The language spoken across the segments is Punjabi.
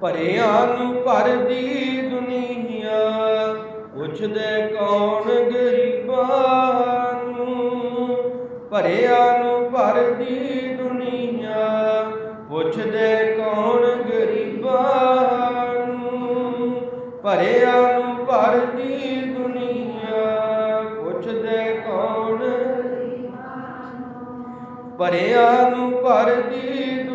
ਭਰਿਆਂ ਨੂੰ ਭਰਦੀ ਦੁਨੀਆ, ਪੁੱਛਦੇ ਕੌਣ ਗਰੀਬਾਂ ਨੂੰ? ਭਰਿਆਂ ਨੂੰ ਭਰਦੀ ਦੁਨੀਆ, ਪੁੱਛਦੇ ਕੌਣ ਗਰੀਬਾਂ ਨੂੰ? ਭਰਿਆਂ ਨੂੰ ਭਰਦੀ ਦੁਨੀਆ, ਪੁੱਛਦੇ ਕੌਣ? ਭਰਿਆਂ ਨੂੰ ਭਰਦੀ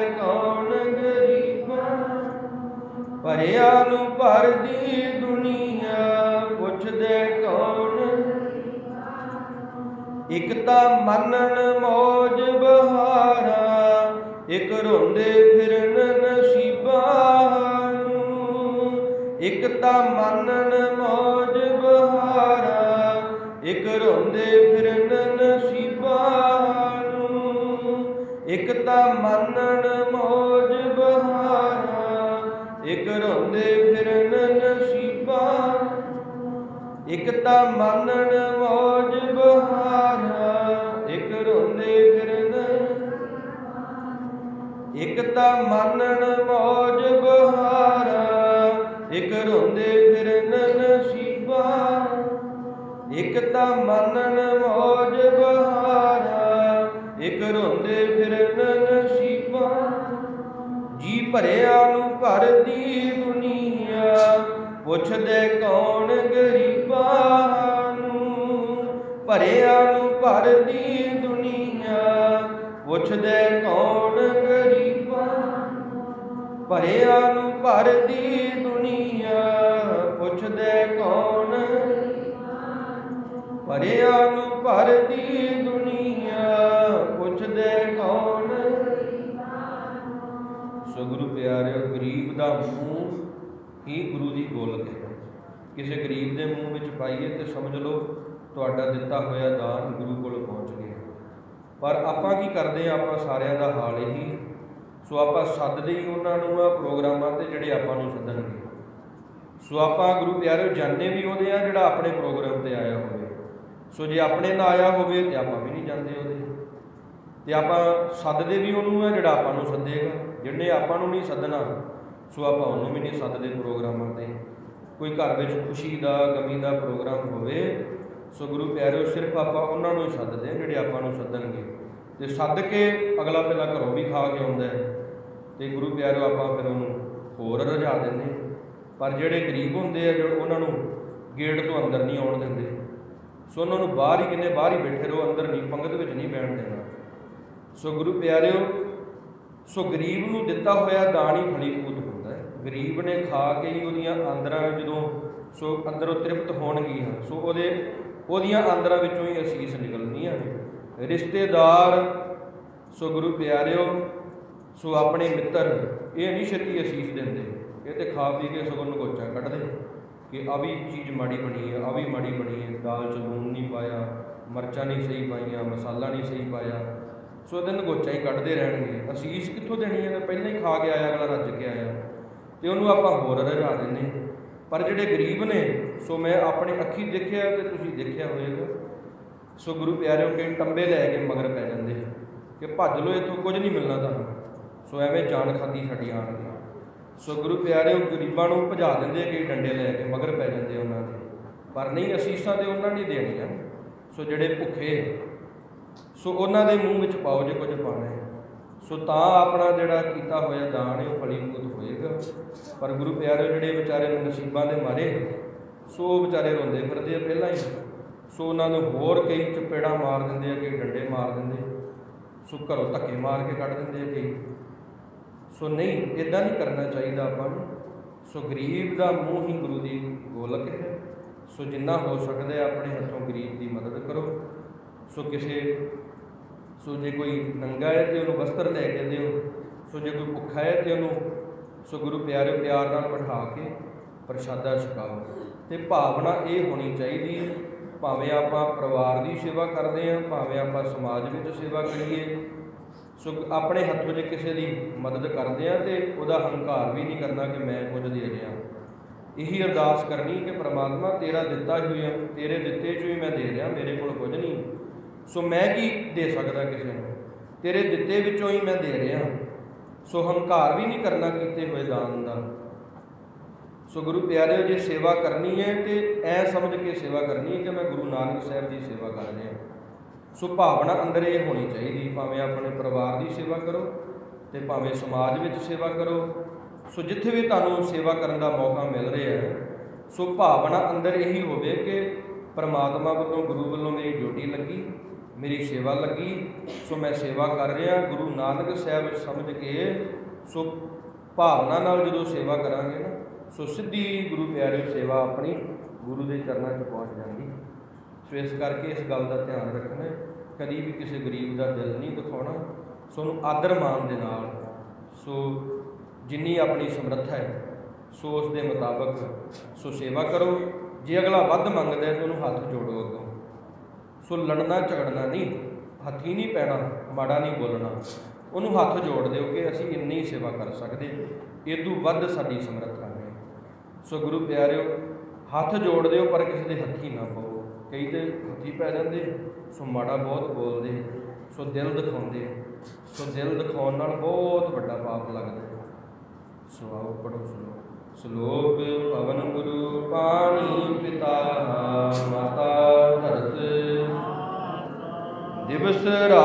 ਕੌਣ ਗਰੀਬਾਂ? ਭਰਿਆਂ ਨੂੰ ਭਰਦੀ ਦੁਨੀਆ, ਪੁੱਛਦੇ ਕੌਣ? ਇੱਕ ਤਾਂ ਮੰਨਣ ਮੌਜ ਬਹਾਰਾ, ਇਕ ਰੋਂਦੇ ਫਿਰਨ ਨਸੀਬਾਂ ਨੂੰ। ਇੱਕ ਤਾਂ ਮੰਨਣ ਇੱਕ ਤਾਂ ਮੰਨਣ ਮੌਜ ਬਹਾਰਾ, ਇੱਕ ਰੋਂਦੇ ਫਿਰਨ। ਇੱਕ ਤਾਂ ਮੰਨਣ ਮੌਜ ਬਹਾਰਾ, ਇੱਕ ਰੋਂਦੇ ਫਿਰਨ ਨਸੀਬਾਂ। ਇੱਕ ਤਾਂ ਮੰਨਣ ਮੌਜ ਬਹਾਰਾ, ਇੱਕ ਰੋਂਦੇ ਫਿਰਨ ਨਸੀਬਾਂ। ਭਰਿਆਂ ਨੂੰ ਭਰਦੀ ਦੁਨੀਆ, ਪੁੱਛਦੇ ਕੌਣ ਗਰੀਬਾਂ ਨੂੰ? ਭਰਿਆਂ ਨੂੰ ਭਰਦੀ ਦੁਨੀਆ, ਪੁੱਛਦੇ ਕੌਣ ਗਰੀਬਾਂ ਭਰਿਆਂ ਨੂੰ ਭਰਦੀ ਦੁਨੀਆ, ਪੁੱਛਦੇ ਕੌਣ ਭਰਿਆਂ ਨੂੰ ਭਰਦੀ ਦੁਨੀਆ ਦਾ ਮੂੰਹ ਹੀ ਗੁਰੂ ਦੀ ਗੋਲਕ ਹੈ ਕਿਸੇ ਗਰੀਬ ਦੇ ਮੂੰਹ ਵਿੱਚ ਪਾਈਏ ਤੇ ਸਮਝ ਲਓ, ਤੁਹਾਡਾ ਦਿੱਤਾ ਹੋਇਆ ਦਾਨ ਗੁਰੂ ਕੋਲ ਪਹੁੰਚ ਗਿਆ। ਪਰ ਆਪਾਂ ਕੀ ਕਰਦੇ ਆ ਆਪਾਂ ਸਾਰਿਆਂ ਦਾ ਹਾਲ ਹੀ ਸੋ ਆਪਾਂ ਸੱਦਦੇ ਹੀ ਉਹਨਾਂ ਨੂੰ ਆ ਪ੍ਰੋਗਰਾਮਾਂ ਤੇ ਜਿਹੜੇ ਆਪਾਂ ਨੂੰ ਸੱਦਣਗੇ। ਸੋ ਆਪਾਂ ਗੁਰੂ ਪਿਆਰਿਓ ਜਾਣਦੇ ਵੀ ਉਹਦੇ ਆ ਜਿਹੜਾ ਆਪਣੇ ਪ੍ਰੋਗਰਾਮ ਤੇ ਆਇਆ ਹੋਵੇ। ਸੋ ਜੇ ਆਪਣੇ ਨਾਲ ਆਇਆ ਹੋਵੇ ਤੇ ਆਪਾਂ ਵੀ ਨਹੀਂ ਜਾਂਦੇ ਉਹਦੇ। ਤੇ ਆਪਾਂ ਸੱਦਦੇ ਵੀ ਉਹਨੂੰ ਆ ਜਿਹੜਾ ਆਪਾਂ ਨੂੰ ਸੱਦੇਗਾ। ਜਿਹਨੇ ਆਪਾਂ ਨੂੰ ਨਹੀਂ ਸੱਦਣਾ ਸੋ ਆਪਾਂ ਉਹਨੂੰ ਵੀ ਨਹੀਂ ਸੱਦਦੇ ਪ੍ਰੋਗਰਾਮਾਂ ਤੇ ਕੋਈ ਘਰ ਵਿੱਚ ਖੁਸ਼ੀ ਦਾ, ਗਮੀ ਦਾ ਪ੍ਰੋਗਰਾਮ ਹੋਵੇ, ਸੋ ਗੁਰੂ ਪਿਆਰਿਓ, ਸਿਰਫ ਆਪਾਂ ਉਹਨਾਂ ਨੂੰ ਹੀ ਸੱਦਦੇ ਹਾਂ ਜਿਹੜੇ ਆਪਾਂ ਨੂੰ ਸੱਦਣਗੇ। ਤੇ ਸੱਦ ਕੇ ਅਗਲਾ ਪਹਿਲਾਂ ਘਰੋਂ ਵੀ ਖਾ ਕੇ ਆਉਂਦਾ ਹੈ। ਤੇ ਗੁਰੂ ਪਿਆਰਿਓ, ਆਪਾਂ ਫਿਰ ਉਹਨੂੰ ਹੋਰ ਰਜਾ ਦਿੰਦੇ ਪਰ ਜਿਹੜੇ ਗਰੀਬ ਹੁੰਦੇ ਆ, ਜਿਹੜੇ ਉਹਨਾਂ ਨੂੰ ਗੇਟ ਤੋਂ ਅੰਦਰ ਨਹੀਂ ਆਉਣ ਦਿੰਦੇ। ਸੋ ਉਹਨਾਂ ਨੂੰ ਬਾਹਰ ਹੀ ਕਿੰਨੇ ਬਾਹਰ ਹੀ ਬੈਠੇ ਰਹੋ, ਅੰਦਰ ਨਹੀਂ, ਪੰਗਤ ਵਿੱਚ ਨਹੀਂ ਬੈਠਣ ਦੇਣਾ। ਸੋ ਗੁਰੂ ਪਿਆਰਿਓ, ਸੋ ਗਰੀਬ ਨੂੰ ਦਿੱਤਾ ਹੋਇਆ ਦਾਣੀ ਹੀ ਫਲੀਭੂਤ ਗਰੀਬ ਨੇ ਖਾ ਕੇ ਹੀ ਉਹਦੀਆਂ ਆਂਦਰਾਂ ਜਦੋਂ ਸੋ ਅੰਦਰੋਂ ਤ੍ਰਿਪਤ ਹੋਣਗੀਆਂ, ਸੋ ਉਹਦੇ, ਉਹਦੀਆਂ ਆਂਦਰਾਂ ਵਿੱਚੋਂ ਹੀ ਅਸੀਸ ਨਿਕਲਣੀਆਂ ਨੇ। ਰਿਸ਼ਤੇਦਾਰ, ਸੋ ਗੁਰੂ ਪਿਆਰਿਓ, ਸੋ ਆਪਣੇ ਮਿੱਤਰ, ਇਹ ਨਹੀਂ ਛੇਤੀ ਅਸੀਸ ਦਿੰਦੇ। ਇਹ ਤੇ ਖਾ ਪੀ ਕੇ ਸਗੋਂ ਨਗੋਚਾ ਕੱਢਦੇ। ਕਿ ਆ ਵੀ ਚੀਜ਼ ਮਾੜੀ ਬਣੀ ਹੈ ਆ ਵੀ ਮਾੜੀ ਬਣੀ ਹੈ ਦਾਲ ਚ ਲੂਣ ਨਹੀਂ ਪਾਇਆ, ਮਰਚਾਂ ਨਹੀਂ ਸਹੀ ਪਾਈਆਂ, ਮਸਾਲਾ ਨਹੀਂ ਸਹੀ ਪਾਇਆ। ਸੋ ਇਹਦੇ ਨਗੋਚਾ ਹੀ ਕੱਢਦੇ ਰਹਿਣਗੇ। ਅਸੀਸ ਕਿੱਥੋਂ ਦੇਣੀ ਹੈ ਪਹਿਲਾਂ ਹੀ ਖਾ ਕੇ ਆਇਆ, ਅਗਲਾ ਰੱਜ ਕੇ ਆਇਆ। ਤੇ ਉਹਨੂੰ ਆਪਾਂ ਹੋਰ ਰਜਾ ਦਿੰਦੇ ਪਰ ਜਿਹੜੇ ਗਰੀਬ ਨੇ, ਸੋ ਮੈਂ ਆਪਣੇ ਅੱਖੀ ਦੇਖਿਆ ਤੇ ਤੁਸੀਂ ਦੇਖਿਆ ਹੋਵੇਗਾ। ਸੋ ਗੁਰੂ ਪਿਆਰਿਓ ਕਿ ਟੰਬੇ ਲੈ ਕੇ ਮਗਰ ਪੈ ਜਾਂਦੇ ਕਿ ਭੱਜ ਲੋ ਇੱਥੋਂ ਕੁਝ ਨਹੀਂ ਮਿਲਣਾ ਤੁਹਾਨੂੰ। ਸੋ ਐਵੇਂ ਜਾਨ ਖਾਦੀ ਸਾਡੀ ਆਣ ਦੀ। ਸੋ ਗੁਰੂ ਪਿਆਰਿਓ, ਗਰੀਬਾਂ ਨੂੰ ਭਜਾ ਦਿੰਦੇ ਆ ਕਿ ਡੰਡੇ ਲੈ ਕੇ ਮਗਰ ਪੈ ਜਾਂਦੇ ਉਹਨਾਂ ਦੇ। ਪਰ ਨਹੀਂ, ਅਸੀਸਾਂ ਤੇ ਉਹਨਾਂ ਨੇ ਦੇਣੀਆਂ। ਸੋ ਜਿਹੜੇ ਭੁੱਖੇ ਸੋ ਉਹਨਾਂ ਦੇ ਮੂੰਹ ਵਿੱਚ ਪਾਓ ਜੇ ਕੁਝ ਪਾਣਾ ਹੈ। ਸੋ ਤਾਂ ਆਪਣਾ ਜਿਹੜਾ ਕੀਤਾ ਹੋਇਆ ਦਾਨ ਹੈ ਉਹ ਫਲੀਭੂਤ ਹੋਏਗਾ। ਪਰ ਗੁਰੂ ਪਿਆਰੇ ਜਿਹੜੇ ਵਿਚਾਰੇ ਨੂੰ ਨਸੀਬਾਂ ਦੇ ਮਾਰੇ, ਸੋ ਉਹ ਵਿਚਾਰੇ ਰੋਂਦੇ ਫਿਰਦੇ ਆ ਪਹਿਲਾਂ ਹੀ। ਸੋ ਉਹਨਾਂ ਨੂੰ ਹੋਰ ਕਈ ਚਪੇੜਾ ਮਾਰ ਦਿੰਦੇ ਆ ਕਿ ਡੰਡੇ ਮਾਰ ਦਿੰਦੇ ਸੋ ਘਰੋਂ ਧੱਕੇ ਮਾਰ ਕੇ ਕੱਢ ਦਿੰਦੇ ਆ ਕਈ। ਸੋ ਨਹੀਂ ਇਦਾਂ ਨਹੀਂ ਕਰਨਾ ਚਾਹੀਦਾ ਆਪਾਂ ਨੂੰ। ਸੋ ਗਰੀਬ ਦਾ ਮੂੰਹ ਹੀ ਗੁਰੂ ਦੀ ਗੋਲਕ ਹੈ। ਸੋ ਜਿੰਨਾ ਹੋ ਸਕਦਾ ਆਪਣੇ ਹੱਥੋਂ ਗਰੀਬ ਦੀ ਮਦਦ ਕਰੋ। ਸੋ ਕਿਸੇ ਸੋ ਜੇ ਕੋਈ ਨੰਗਾ ਹੈ ਤੇ ਉਹਨੂੰ ਵਸਤਰ ਲੈ ਕੇ ਦਿਓ। ਸੋ ਜੇ ਕੋਈ ਭੁੱਖਾ ਹੈ ਤੇ ਉਹਨੂੰ ਸੋ ਗੁਰੂ ਪਿਆਰੇ ਪਿਆਰ ਨਾਲ ਬਿਠਾ ਕੇ ਪ੍ਰਸ਼ਾਦਾ ਛਕਾਓ। ਤੇ ਭਾਵਨਾ ਇਹ ਹੋਣੀ ਚਾਹੀਦੀ ਹੈ, ਭਾਵੇਂ ਆਪਾਂ ਪਰਿਵਾਰ ਦੀ ਸੇਵਾ ਕਰਦੇ ਹਾਂ, ਭਾਵੇਂ ਆਪਾਂ ਸਮਾਜ ਵਿੱਚ ਸੇਵਾ ਕਰੀਏ। ਸੋ ਆਪਣੇ ਹੱਥੋਂ ਜੇ ਕਿਸੇ ਦੀ ਮਦਦ ਕਰਦੇ ਆ ਤੇ ਉਹਦਾ ਹੰਕਾਰ ਵੀ ਨਹੀਂ ਕਰਨਾ ਕਿ ਮੈਂ ਕੁਝ ਦੇ ਰਿਹਾ। ਇਹੀ ਅਰਦਾਸ ਕਰਨੀ ਕਿ ਪ੍ਰਮਾਤਮਾ ਤੇਰਾ ਦਿੱਤਾ ਹੋਇਆ, ਤੇਰੇ ਦਿੱਤੇ ਚੋਂ ਹੀ ਮੈਂ ਦੇ ਰਿਹਾ, ਮੇਰੇ ਕੋਲ ਕੁਝ ਨਹੀਂ। ਸੋ ਮੈਂ ਕੀ ਦੇ ਸਕਦਾ ਕਿਸੇ ਨੂੰ? ਤੇਰੇ ਦਿੱਤੇ ਵਿੱਚੋਂ ਹੀ ਮੈਂ ਦੇ ਰਿਹਾ। ਸੋ ਹੰਕਾਰ ਵੀ ਨਹੀਂ ਕਰਨਾ ਕੀਤੇ ਹੋਏ ਦਾਨ ਦਾ। ਸੋ ਗੁਰੂ ਪਿਆਰਿਓ, ਜੇ ਸੇਵਾ ਕਰਨੀ ਹੈ ਤੇ ਐ ਸਮਝ ਕੇ ਸੇਵਾ ਕਰਨੀ ਹੈ ਕਿ ਮੈਂ ਗੁਰੂ ਨਾਨਕ ਸਾਹਿਬ ਦੀ ਸੇਵਾ ਕਰ ਰਿਹਾ। ਸੋ ਭਾਵਨਾ ਅੰਦਰ ਇਹ ਹੋਣੀ ਚਾਹੀਦੀ, ਭਾਵੇਂ ਆਪਣੇ ਪਰਿਵਾਰ ਦੀ ਸੇਵਾ ਕਰੋ ਤੇ ਭਾਵੇਂ ਸਮਾਜ ਵਿੱਚ ਸੇਵਾ ਕਰੋ। ਸੋ ਜਿੱਥੇ ਵੀ ਤੁਹਾਨੂੰ ਸੇਵਾ ਕਰਨ ਦਾ ਮੌਕਾ ਮਿਲ ਰਿਹਾ ਹੈ, ਸੋ ਭਾਵਨਾ ਅੰਦਰ ਇਹੀ ਹੋਵੇ ਕਿ ਪਰਮਾਤਮਾ ਵੱਲੋਂ, ਗੁਰੂ ਵੱਲੋਂ ਮੇਰੀ ਡਿਊਟੀ ਲੱਗੀ। ਮੇਰੀ ਸੇਵਾ ਲੱਗੀ, ਸੋ ਮੈਂ ਸੇਵਾ ਕਰ ਰਿਹਾ, ਗੁਰੂ ਨਾਨਕ ਸਾਹਿਬ ਸਮਝ ਕੇ, ਸੋ ਭਾਵਨਾ ਨਾਲ ਜਦੋਂ ਸੇਵਾ ਕਰਾਂਗੇ ਨਾ, ਸੋ ਸਿੱਧੀ ਗੁਰੂ ਪਿਆਰਿਓ ਸੇਵਾ ਆਪਣੀ ਗੁਰੂ ਦੇ ਚਰਨਾਂ 'ਚ ਪਹੁੰਚ ਜਾਂਦੀ। ਸੋ ਇਸ ਕਰਕੇ ਇਸ ਗੱਲ ਦਾ ਧਿਆਨ ਰੱਖਣਾ, ਕਦੀ ਵੀ ਕਿਸੇ ਗਰੀਬ ਦਾ ਦਿਲ ਨਹੀਂ ਦਿਖਾਉਣਾ, ਸੋ ਉਹਨੂੰ ਆਦਰ ਮਾਣ ਦੇ ਨਾਲ, ਸੋ ਜਿੰਨੀ ਆਪਣੀ ਸਮਰੱਥਾ ਹੈ, ਸੋ ਉਸ ਦੇ ਮੁਤਾਬਕ ਸੋ ਸੇਵਾ ਕਰੋ, ਜੇ ਅਗਲਾ ਵੱਧ ਮੰਗਦਾ ਹੈ ਤਾਂ ਉਹਨੂੰ ਹੱਥ ਜੋੜੋ ਅੱਗੋਂ। ਸੋ ਲੜਨਾ ਝਗੜਨਾ ਨਹੀਂ, ਹੱਥੀ ਨਹੀਂ ਪੈਣਾ, ਮਾੜਾ ਨਹੀਂ ਬੋਲਣਾ। ਉਹਨੂੰ ਹੱਥ ਜੋੜ ਦਿਓ ਕਿ ਅਸੀਂ ਇੰਨੀ ਸੇਵਾ ਕਰ ਸਕਦੇ ਇਦੋਂ ਵੱਧ ਸਾਡੀ ਸਮਰੱਥਾ ਹੈ। ਸੋ ਗੁਰੂ ਪਿਆਰਿਓ, ਹੱਥ ਜੋੜ ਦਿਓ ਪਰ ਕਿਸੇ ਦੇ ਹੱਥੀ ਨਾ ਪਾਓ। ਕਈ ਤੇ ਹੱਥੀ ਪੈ ਜਾਂਦੇ, ਸੋ ਮਾੜਾ ਬਹੁਤ ਬੋਲਦੇ, ਸੋ ਦਿਲ ਦਿਖਾਉਂਦੇ। ਸੋ ਦਿਲ ਦਿਖਾਉਣ ਨਾਲ ਬਹੁਤ ਵੱਡਾ ਪਾਪ ਲੱਗਦਾ ਹੈ। ਸੋ ਆਓ ਪੜੋ ਸ਼ਲੋਕ ਸ਼ਲੋਕ ਪਵਨ ਗੁਰੂ ਪਾਣੀ ਪਿਤਾ ਮਾਤਾ ਧਰਤ। ਦਿਵਸ ਰਾ